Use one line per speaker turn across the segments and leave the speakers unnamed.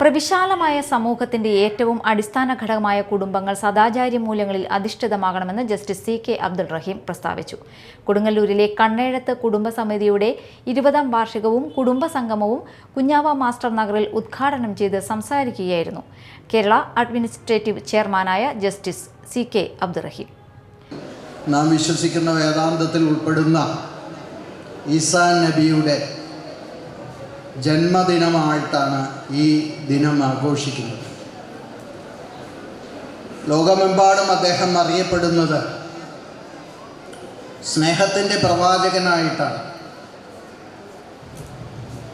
പ്രവിശാലമായ സമൂഹത്തിന്റെ ഏറ്റവും അടിസ്ഥാന ഘടകമായ കുടുംബങ്ങൾ സദാചാര്യ മൂല്യങ്ങളിൽ അധിഷ്ഠിതമാകണമെന്ന് justice C K Abdul Rahim പ്രസ്താവിച്ചു. കൊടുങ്ങല്ലൂരിലെ കണ്ണേഴത്ത് കുടുംബസമിതിയുടെ ഇരുപതാം വാർഷികവും കുടുംബ സംഗമവും കുഞ്ഞാവ മാസ്റ്റർ നഗറിൽ ഉദ്ഘാടനം ചെയ്ത് സംസാരിക്കുകയായിരുന്നു. കേരള അഡ്മിനിസ്ട്രേറ്റീവ് ചെയർമാനായ justice C K Abdul Rahim.
നാം വിശ്വസിക്കുന്ന വേദാന്തത്തിൽ ഉൾപ്പെടുന്ന ഈസാ നബിയുടെ ജന്മദിനമായിട്ടാണ് ഈ ദിനം ആഘോഷിക്കുന്നത്. ലോകമെമ്പാടും അദ്ദേഹം അറിയപ്പെടുന്നത് സ്നേഹത്തിന്റെ പ്രവാചകനായിട്ടാണ്.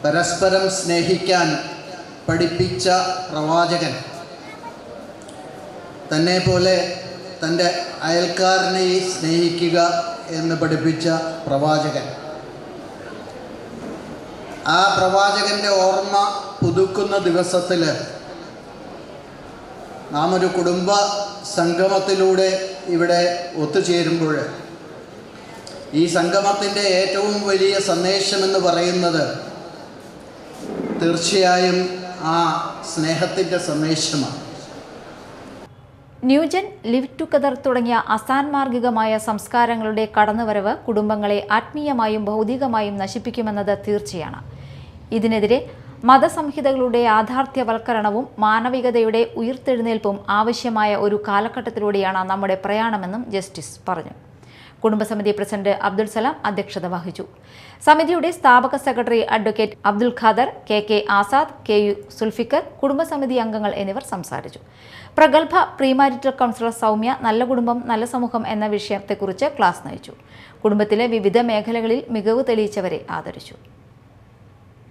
പരസ്പരം സ്നേഹിക്കാൻ പഠിപ്പിച്ച പ്രവാചകൻ. തന്നെ പോലെ തന്റെ അയൽക്കാരനെ സ്നേഹിക്കുക എന്ന് പഠിപ്പിച്ച പ്രവാചകൻ. ആ പ്രവാചകന്റെ ഓർമ്മ പുതുക്കുന്ന ദിവസത്തിൽ നാം ഒരു കുടുംബ സംഗമത്തിലൂടെ ഇവിടെ ഒത്തുചേരുമ്പോൾ ഈ സംഗമത്തിന്റെ ഏറ്റവും വലിയ സന്ദേശമെന്ന് പറയുന്നത് തീർച്ചയായും ആ സ്നേഹത്തിന്റെ സന്ദേശമാണ്.
ന്യൂജൻ ലിവ് ടുഗദർ തുടങ്ങിയ അസാൻമാർഗികമായ സംസ്കാരങ്ങളുടെ കടന്നുവരവ് കുടുംബങ്ങളെ ആത്മീയമായും ഭൗതികമായും നശിപ്പിക്കുമെന്നത് തീർച്ചയാണ്. ഇതിനെതിരെ മതസംഹിതകളുടെ യാഥാർത്ഥ്യവൽക്കരണവും മാനവികതയുടെ ഉയർത്തെഴുന്നേൽപ്പും ആവശ്യമായ ഒരു കാലഘട്ടത്തിലൂടെയാണ് നമ്മുടെ പ്രയാണമെന്നും ജസ്റ്റിസ് പറഞ്ഞു. കുടുംബസമിതി പ്രസിഡന്റ് അബ്ദുൽ സലാം അധ്യക്ഷത വഹിച്ചു. സമിതിയുടെ സ്ഥാപക secretary advocate Abdul Khader K K Azad K U Zulfikar കുടുംബസമിതി അംഗങ്ങൾ എന്നിവർ സംസാരിച്ചു. പ്രഗത്ഭ പ്രീമാരിറ്റൽ കൗൺസിലർ സൗമ്യ നല്ല കുടുംബം നല്ല സമൂഹം എന്ന വിഷയത്തെക്കുറിച്ച് ക്ലാസ് നയിച്ചു. കുടുംബത്തിലെ വിവിധ മേഖലകളിൽ മികവ് തെളിയിച്ചവരെ ആദരിച്ചു.